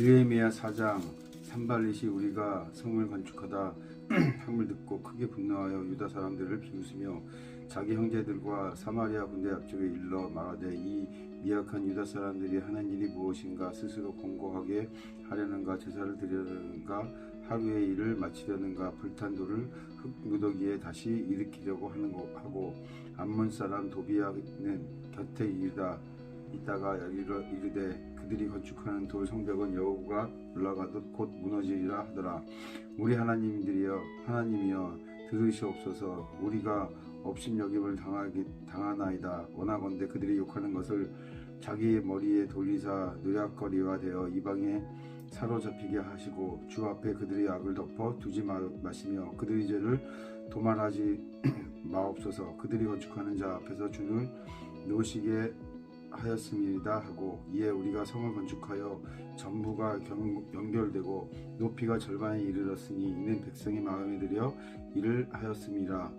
느헤미야 4장 산발릿이 우리가 성을 건축하다 함을 듣고 크게 분노하여 유다 사람들을 비웃으며 자기 형제들과 사마리아 군대 앞쪽에 일러 말하되 이 미약한 유다 사람들이 하는 일이 무엇인가? 스스로 공고하게 하려는가? 제사를 드려는가? 하루의 일을 마치려는가? 불탄 돌을 흙 무더기에 다시 일으키려고 하는 거 하고 암몬 사람 도비아는 곁에 이르다 있다가 이르, 이르되 그들이 건축하는 돌 성벽은 여호가 올라가듯 곧 무너지리라 하더라. 우리 하나님들이여 하나님이여 들으시옵소서. 우리가 업신여김을 당하기 당하나이다. 원하건대 그들이 욕하는 것을 자기 머리에 돌리사 노략거리와 되어 이방에 사로잡히게 하시고 주 앞에 그들의 악을 덮어 두지 마, 마시며 그들의 죄를 도말하지 마옵소서. 그들이 건축하는 자 앞에서 주를 놓으시게 하였음이다 하고 이에 우리가 성을 건축하여 전부가 경- 연결되고 높이가 절반에 이르렀으니 이는 백성의 마음에 들여 일을 하였음이라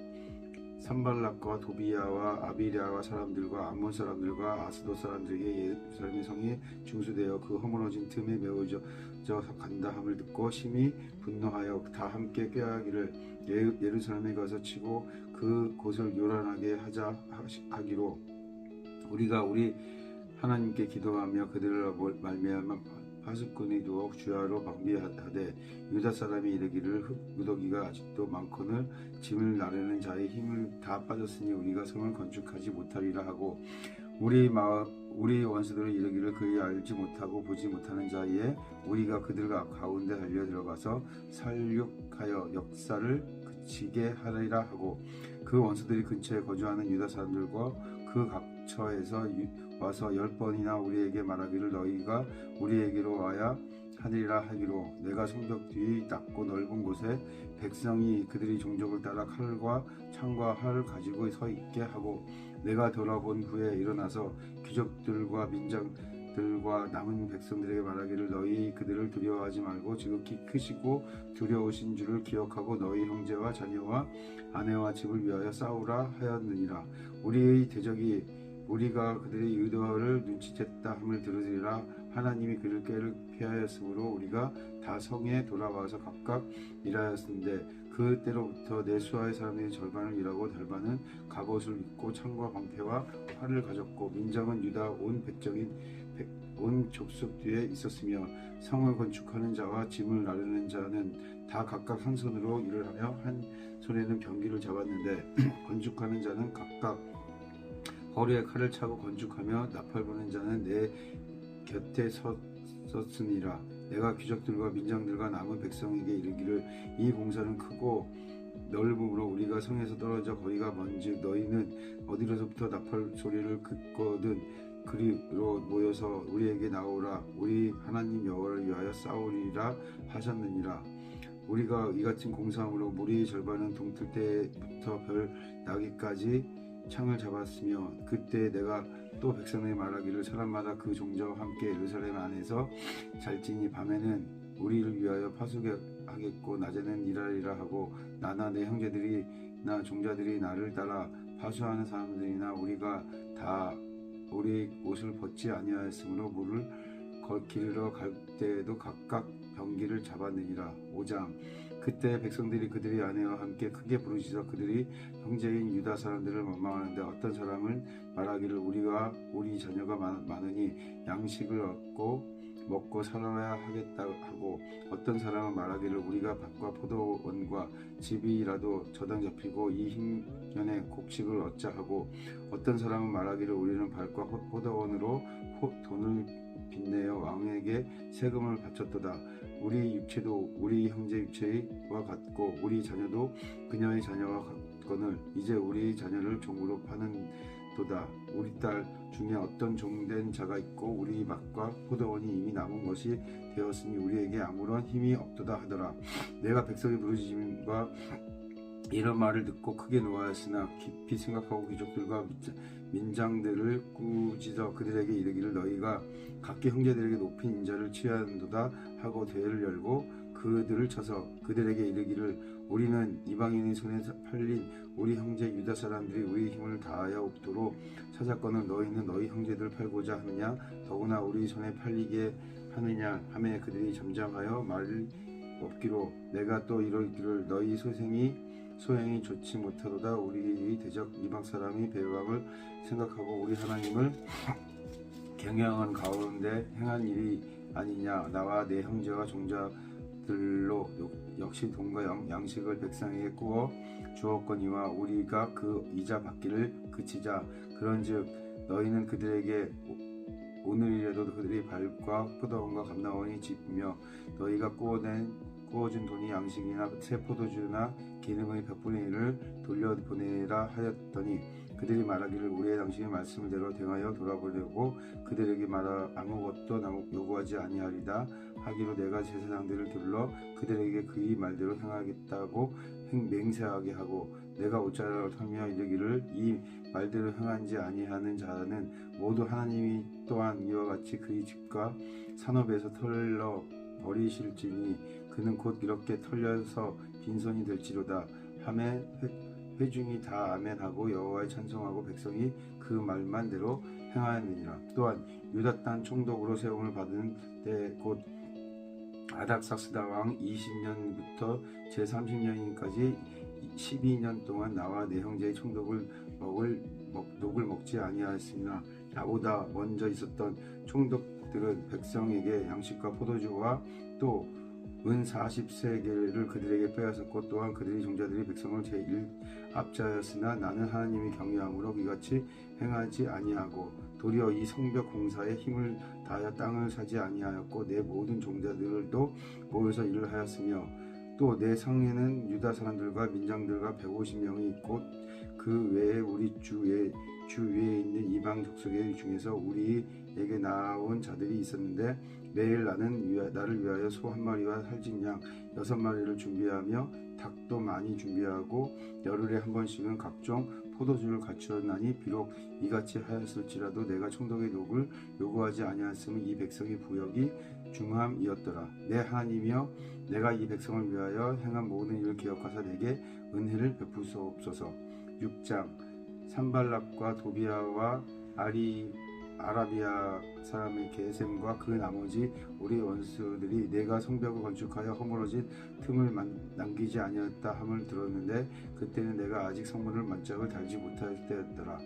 산발락과 도비야와 아비랴와 사람들과 암몬 사람들과 아스도 사람들에게 예루살렘의 성이 중수되어 그 허물어진 틈에 메워져 져 간다 함을 듣고 심히 분노하여 다 함께 꾀하기를 예- 예루살렘에 가서 치고 그 곳을 요란하게 하자 하기로 우리가 우리 하나님께 기도하며 그들을 말미암아 파수꾼이 두어 주야로 방비하되 유다 사람이 이르기를 흙 무더기가 아직도 많거늘 짐을 나르는 자의 힘을 다 빠졌으니 우리가 성을 건축하지 못하리라 하고 우리 마 우리 원수들을 이르기를 그이 알지 못하고 보지 못하는 자에 우리가 그들과 가운데 달려 들어가서 살육하여 역사를 그치게 하리라 하고 그 원수들이 근처에 거주하는 유다 사람들과 그 각 처에서 유- 와서 열 번이나 우리에게 말하기를 너희가 우리에게로 와야 하리라 하기로 내가 성벽 뒤 낮고 넓은 곳에 백성이 그들이 종족을 따라 칼과 창과 활을 가지고 서 있게 하고 내가 돌아본 후에 일어나서 귀족들과 민장 들과 남은 백성들에게 말하기를 너희 그들을 두려워하지 말고 지극히 크시고 두려우신 줄을 기억하고 너희 형제와 자녀와 아내와 집을 위하여 싸우라 하였느니라. 우리의 대적이 우리가 그들의 의도를 눈치챘다 함을 들으리라. 하나님이 그를 꾀를 피하였으므로 우리가 다 성에 돌아와서 각각 일하였는데 그때로부터 내 수하의 사람들이 절반을 일하고 절반은 갑옷을 입고 창과 방패와 활을 가졌고 민정은 유다 온 백정인 백- 온 족속 뒤에 있었으며 성을 건축하는 자와 짐을 나르는 자는 다 각각 한 손으로 일을 하며 한 손에는 병기를 잡았는데 건축하는 자는 각각 허리에 칼을 차고 건축하며 나팔 부는 자는 내 곁에 섰, 섰으니라. 내가 귀족들과 민장들과 남은 백성에게 이르기를 이 공사는 크고 넓음으로 우리가 성에서 떨어져 거기가 먼즉 너희는 어디로부터 나팔 소리를 듣거든 그리로 모여서 우리에게 나오라. 우리 하나님 여호와를 위하여 싸우리라 하셨느니라. 우리가 이 같은 공사함으로 무리의 절반은 동틀 때부터 별 나기까지 창을 잡았으며 그때 내가 또 백성에게 말하기를 사람마다 그 종자와 함께 예루살렘 안에서 잘지니 밤에는 우리를 위하여 파수하겠고 낮에는 일하리라 하고 나나 내 형제들이 나 종자들이 나를 따라 파수하는 사람들이나 우리가 다 우리 옷을 벗지 아니하였으므로 물을 거- 기르러 갈 때에도 각각 병기를 잡았느니라. 5장 그때 백성들이 그들의 아내와 함께 크게 부르시서 그들이 형제인 유다 사람들을 원망하는데 어떤 사람은 말하기를 우리가 우리 자녀가 많- 많으니 양식을 얻고 먹고 살아야 하겠다 하고 어떤 사람은 말하기를 우리가 밭과 포도원과 집이라도 저당 잡히고 이 흰년에 곡식을 얻자 하고 어떤 사람은 말하기를 우리는 밭과 포- 포도원으로 포- 돈을 빚내어 왕에게 세금을 바쳤도다 우리 육체도 우리 형제 육체와 같고 우리 자녀도 그녀의 자녀와 같거늘 이제 우리 자녀를 종으로 파는 도다. 우리 딸 중에 어떤 종된 자가 있고 우리 밭과 포도원이 이미 남은 것이 되었으니 우리에게 아무런 힘이 없도다 하더라. 내가 백성의 부르짖음과 이런 말을 듣고 크게 노하였으나 깊이 생각하고 귀족들과 민장들을 꾸짖어 그들에게 이르기를 너희가 각기 형제들에게 높인 인자를 취한도다 하고 대회를 열고 그들을 쳐서 그들에게 이르기를 우리는 이방인의 손에 팔린 우리 형제 유다 사람들이 우리 힘을 다하여 없도록 찾았거늘 너희는 너희 형제들을 팔고자 하느냐? 더구나 우리 손에 팔리게 하느냐? 하매 그들이 잠잠하여 말을 없기로 내가 또 이르기를 너희 소생이 소행이 좋지 못하도다. 우리 대적 이방 사람이 배방을 생각하고 우리 하나님을 경영한 가운데 행한 일이 아니냐. 나와 내 형제와 종자들로 역시 돈과 양- 양식을 백성에게 구워 주었거니와 우리가 그 이자 받기를 그치자. 그런즉 너희는 그들에게 오- 오늘이라도 그들이 발과 포도원과 감나원이 짚으며 너희가 구워낸 구워준 돈이 양식이나 새 포도주나 기름의 1을 돌려보내라 하였더니 그들이 말하기를 우리의 당신의 말씀을 대로 행하여 돌아보려고 그들에게 말하 아무것도 나- 요구하지 아니하리다 하기로 내가 제사장들을 불러 그들에게 그의 말대로 행하겠다고 행- 맹세하게 하고 내가 옷자락을 털며 이르기를 이 말대로 행한지 아니하는 자는 모두 하나님이 또한 이와 같이 그의 집과 산업에서 털러 버리실지니 그는 곧 이렇게 털려서 빈손이 될지로다. 회- 회중이 다 아멘하고 여호와의 찬송하고 백성이 그 말만 대로 행하였느니라. 또한 유다 땅 총독으로 세움을 받은 때 곧 아닥삭스다 왕 20년부터 제 30년까지 12년 동안 나와 내 형제의 총독을 먹을 먹, 녹을 먹지 아니하였으나 나보다 먼저 있었던 총독 들은 백성에게 양식과 포도주와 또 은 40세계를 그들에게 빼앗았고 또한 그들의 종자들이 백성을 제일 압자하였으나 나는 하나님이 경외함으로 이같이 행하지 아니하고 도리어 이 성벽 공사에 힘을 다하여 땅을 사지 아니하였고 내 모든 종자들도 모여서 일을 하였으며 또내 상에는 유다 사람들과 민장들과 150명이 있고 그 외에 우리 주의 주 위에 있는 이방 족속의 중에서 우리 에게 나온 자들이 있었는데 매일 나는 위하- 나를 위하여 소 한 마리와 살찐 양 여섯 마리를 준비하며 닭도 많이 준비하고 열흘에 한 번씩은 각종 포도주를 갖추었나니 비록 이같이 하였을지라도 내가 총독의 녹을 요구하지 아니하였으면 이 백성의 부역이 중함이었더라. 내 하나님이여 내가 이 백성을 위하여 행한 모든 일을 기억하사 내게 은혜를 베푸소옵소서. 6장 산발락과 도비아와 아리 아라비아 사람의 게셈과 그 나머지 우리 원수들이 내가 성벽을 건축하여 허물어진 틈을 만- 남기지 아니었다 함을 들었는데 그때는 내가 아직 성문을 만짝을 달지 못할 때였더라.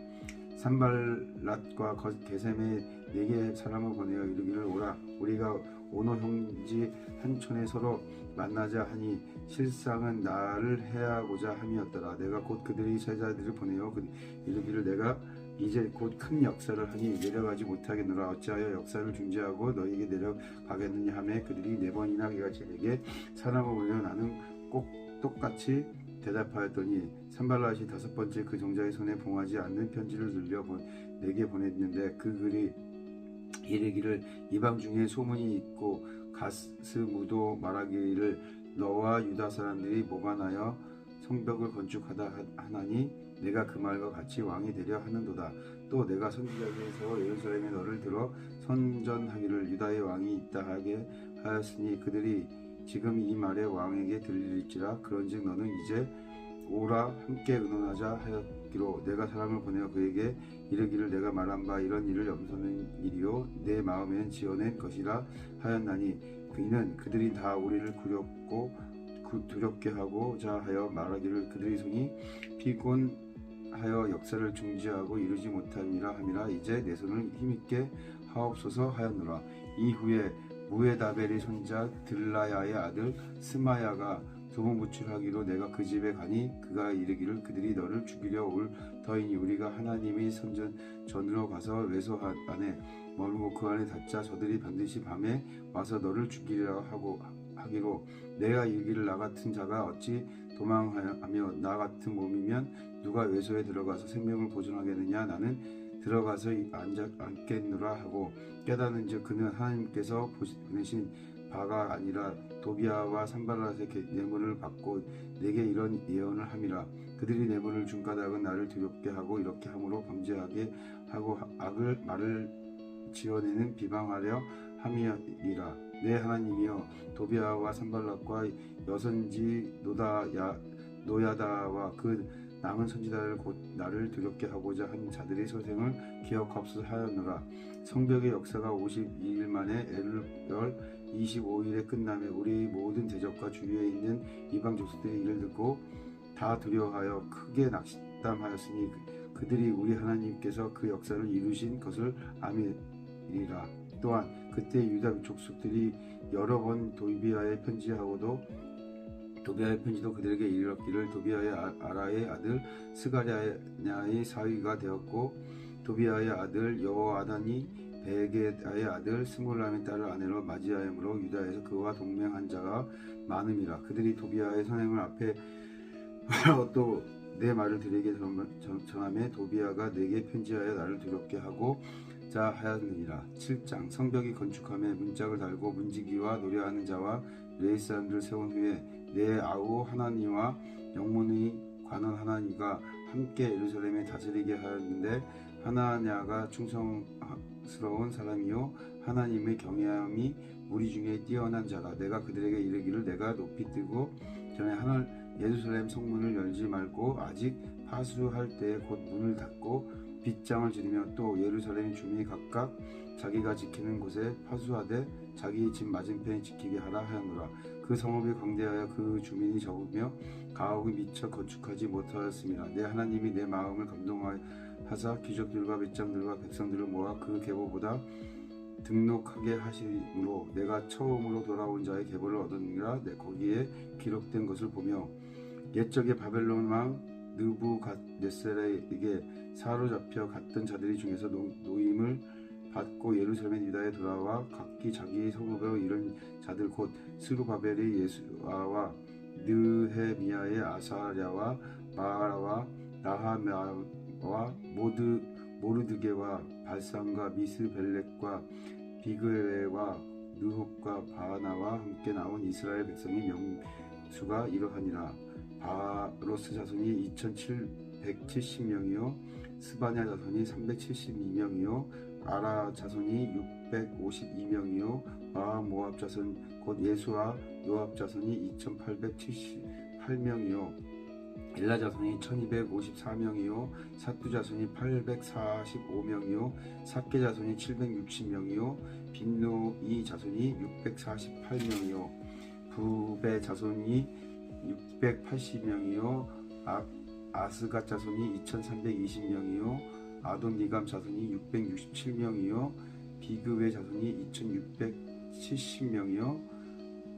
산발랏과 거- 게셈의 네개 사람을 보내어 이르기를 오라. 우리가 오노 형지 한촌에 서로 만나자 하니 실상은 나를 해하고자 함이었더라. 내가 곧 그들의 세자들을 보내어 그 이르기를 내가 이제 곧 큰 역사를 하니 내려가지 못하겠노라 어찌하여 역사를 중지하고 너희에게 내려가겠느냐 하매 그들이 네 번이나 이같이 내게 사람을 보내어 나는 꼭 똑같이 대답하였더니 산발라시 다섯 번째 그 종자의 손에 봉하지 않는 편지를 들려 보- 내게 보냈는데 그 글이 이르기를 이방 중에 소문이 있고 가스무도 말하기를 너와 유다 사람들이 모반하여 성벽을 건축하다 하- 하나니 내가 그 말과 같이 왕이 되려 하는도다. 또 내가 선지자에서 예루살렘에 너를 들어 선전하기를 유다의 왕이 있다 하게 하였으니 그들이 지금 이 말에 왕에게 들릴지라. 그런즉 너는 이제 오라 함께 의논하자 하였기로 내가 사람을 보내어 그에게 이르기를 내가 말한 바 이런 일을 염소는 일이요. 내 마음에는 지어낸 것이라 하였나니 그이는 그들이 다 우리를 그 두렵게 하고자 하여 말하기를 그들의 손이 피곤 하여 역사를 중지하고 이루지 못함이라 함이라 이제 내 손을 힘있게 하옵소서 하였노라. 이후에 무에다벨의 손자 들라야의 아들 스마야가 두번 부출하기로 내가 그 집에 가니 그가 이르기를 그들이 너를 죽이려 올 터이니 우리가 하나님의 선전 전으로 가서 외소 안에 머물고 그 안에 닫자 저들이 반드시 밤에 와서 너를 죽이리라 하고 하기로 내가 이르기를 나 같은 자가 어찌 도망하며 나 같은 몸이면 누가 외소에 들어가서 생명을 보존하겠느냐? 나는 들어가서 앉아, 앉겠노라 하고 깨닫는즉 그는 하나님께서 보내신 바가 아니라 도비아와 산발랏의 게- 뇌물을 받고 내게 이런 예언을 함이라. 그들이 뇌물을 준 까닭은 나를 두렵게 하고 이렇게 함으로 범죄하게 하고 하- 악을 말을 지어내는 비방하려 함이니라. 내 하나님이여 도비아와 산발락과 여선지 노다야 노야다와 그 남은 선지자를 곧 나를 두렵게 하고자 한 자들의 소생을 기억하옵소서 하였노라. 성벽의 역사가 52일 만에 엘월 25일에 끝나며 우리 모든 대적과 주위에 있는 이방 족속들이 이를 듣고 다 두려워하여 크게 낙담하였으니 그- 그들이 우리 하나님께서 그 역사를 이루신 것을 아미리라. 또한 그때 유다 족속들이 여러 번 도비아에 편지하고도 도비아의 편지도 그들에게 이르렀기를 도비아의 아- 아라의 아들 스가랴의 사위가 되었고 도비아의 아들 여호아단이 베게다의 아들 스몰람의 딸을 아내로 맞이하였으므로 유다에서 그와 동맹한 자가 많음이라. 그들이 도비아의 선행을 앞에 또 내 말을 들에게 전함에 도비아가 내게 편지하여 나를 두렵게 하고 자 하였느니라. 7장 성벽이 건축함에 문짝을 달고 문지기와 노래하는 자와 레이 사람들을 세운 후에 내 아우 하나니와 영문의 관원 하나니가 함께 예루살렘에 다스리게 하였는데 하나냐가 충성스러운 사람이요 하나님의 경외함이 우리 중에 뛰어난 자라. 내가 그들에게 이르기를 내가 높이 뜨고 전에 하늘 예루살렘 성문을 열지 말고 아직 파수할 때에 곧 문을 닫고 빗장을 지르며 또 예루살렘 주민이 각각 자기가 지키는 곳에 파수하되 자기 집 맞은편에 지키게 하라 하였노라 그 성읍이 광대하여 그 주민이 적으며 가옥이 미처 건축하지 못하였습니다. 내 하나님이 내 마음을 감동하사 귀족들과 빗장들과 백성들을 모아 그 계보보다 등록하게 하심으로 내가 처음으로 돌아온 자의 계보를 얻었느니라. 내 거기에 기록된 것을 보며 옛적에 바벨론 왕 느부갓네살에게 사로잡혀 갔던 자들이 중에서 노, 노임을 받고 예루살렘 유다에 돌아와 각기 자기 성읍으로 이른 자들 곧 스루바벨의 예수아와 느헤미야의 아사랴와 마라와 나하메와 모드 모르드게와 발산과 미스벨렉과 비그레와 느홉과 바나와 함께 나온 이스라엘 백성의 명수가 이러하니라. 바로스 자손이 2770명이요 스바냐 자손이 372명이요 아라 자손이 652명이요. 아 모압 자손 곧 예수와 요압 자손이 2878명이요. 엘라 자손이 1254명이요. 사뚜 자손이 845명이요. 사케 자손이 760명이요. 빈노이 자손이 648명이요. 부베 자손이 680명이요. 아, 아스가 자손이 2320명이요 아돈니감 자손이 667명이요 비그웨 자손이 2670명이요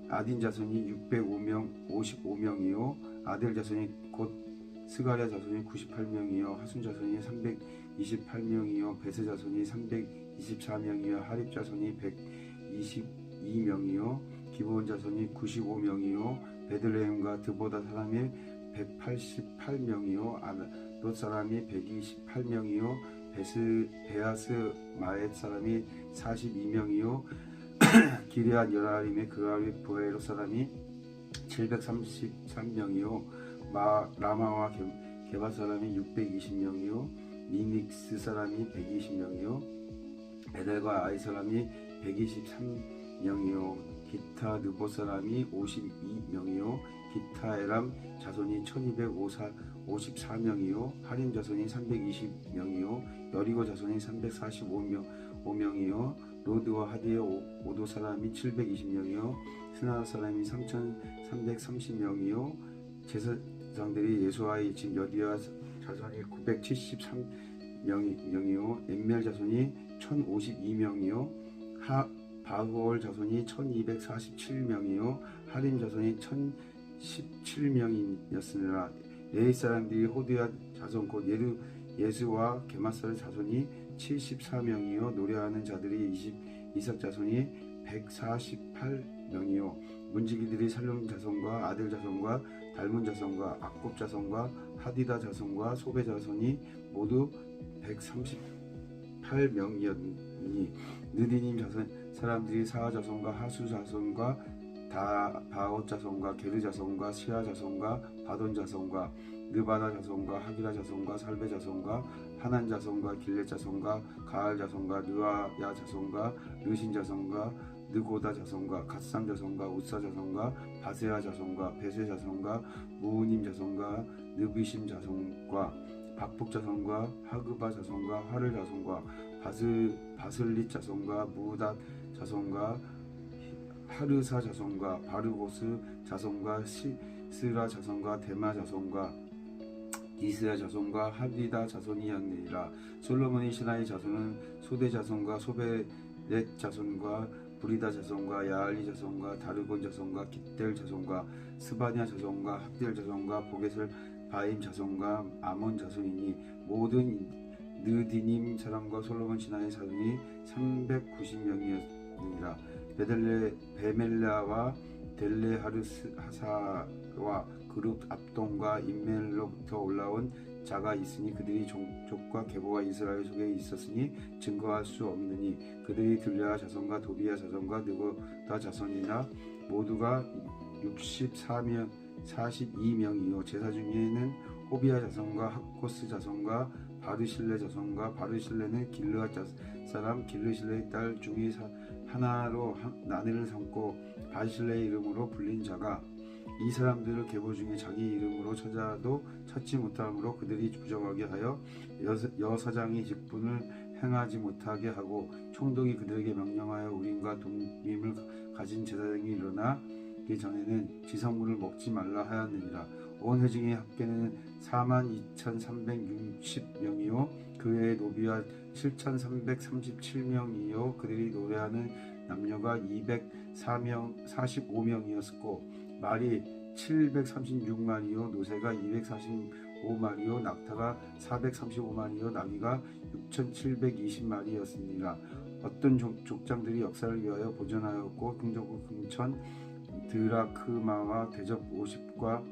아딘 자손이 605명 55명이요 아델 자손이 곧 스가랴 자손이 98명이요 하순 자손이 328명이요 베세 자손이 324명이요 하립 자손이 122명이요 기브온 자손이 95명이요 베들레헴과 드보다 사람이 188명이요 아 롯 사람이 128명이요 베스 베아스 마엣 사람이 42명이요 기리앗 여라림의 그아리 보에로 사람이 733명이요 마 라마와 게, 게바 사람이 620명이요 니믹스 사람이 120명이요 베델과 아이 사람이 123명이요 기타 느보 사람이 52명이요 기타 에람 자손이 1254명이요. 하림 자손이 320명이요. 여리고 자손이 345명이요. 로드와 하디의 오- 오도 사람이 720명이요. 스나 사람이 3,330명이요. 제사장들이 예수와의 집 여디와 자손이 973명이요. 엠멜 자손이 1,052명이요. 하 바후올 자손이 1247명이요. 하림 자손이 1017명이었으나 레이 사람들이 호드야 자손 곧 예루 예수와 게마살 자손이 74명이요. 노래하는 자들이 20 이삭 자손이 148명이요. 문지기들이 살룸 자손과 아들 자손과 달문 자손과 악곱 자손과 하디다 자손과 소베 자손이 모두 138명이었니? 느디님 자손 사람들이 사하 자손과 하수 자손과 다 바옷 자손과 게르 자손과 시아 자손과 바돈 자손과 느바다 자손과 하기라 자손과 살베 자손과 하난 자손과 길렛 자손과 가알 자손과 느아야 자손과 르신 자손과 느고다 자손과 갓삼 자손과 우사 자손과 바세아 자손과 베세 자손과 무우님 자손과 느비심 자손과 박복 자손과 하그바 자손과 하를 자손과 바스 바슬릿 자손과 무닷 자손과 하르사 자손과 바르고스 자손과 시스라 자손과 데마 자손과 이스라 자손과 하디다 자손이었느니라. 솔로몬의 신하의 자손은 소대 자손과 소베렛 자손과 부리다 자손과 야알리 자손과 다르곤 자손과 깃델 자손과 스바냐 자손과 학델 자손과 보겟을 바임 자손과 아몬 자손이니 모든 느디님 사람과 솔로몬 신하의 자손이 390명이었느니라 베델레 베멜라와 델레하르스 하사와 그룹 압동과 인멜로부터 올라온 자가 있으니 그들이 종족과 계보가 이스라엘 속에 있었으니 증거할 수 없느니 그들이 들랴 자손과 도비야 자손과 느고다 자손이나 모두가 64명 42명이요. 제사 중에는 호비야 자손과 학코스 자손과 바르실레 자손과 바르실레는 길르앗 자- 사람 길르실레의 딸 중에 사- 하나로 하- 나네를 삼고 바실레의 이름으로 불린 자가 이 사람들을 계보 중에 자기 이름으로 찾아도 찾지 못함으로 그들이 부정하게 하여 여- 여사장이 직분을 행하지 못하게 하고 총독이 그들에게 명령하여 우림과 돈임을 가진 제사장이 일어나 그 전에는 지성물을 먹지 말라 하였느니라. 온 회중의 합계는 4만 2,360명이요. 그 외에 노비와 7,337명이요. 그들이 노래하는 남녀가 204명 45명이었고 말이 736마리요. 노새가 245마리요. 낙타가 435마리요. 나귀가 6,720마리였습니다. 어떤 족- 족장들이 역사를 위하여 보존하였고 금조국 금천 드라크마와 대접 50과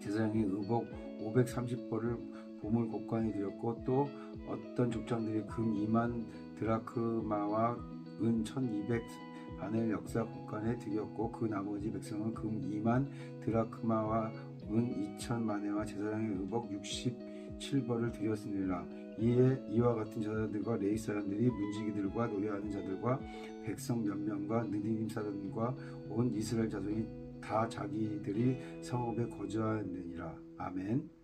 제사장의 의복 530벌을 보물 곡관에 드렸고 또 어떤 족장들이 금 2만 드라크마와 은 1200 바넬 역사 곡관에 드렸고 그 나머지 백성은 금 2만 드라크마와 은 2천 마네와 제사장의 의복 67벌을 드렸으니라 이에 이와 같은 자들과 레이 사람들이 문지기들과 노래하는 자들과 백성 몇 명과 느디님 사람과 온 이스라엘 자손이 다 자기들이 성읍에 거주하느니라. 아멘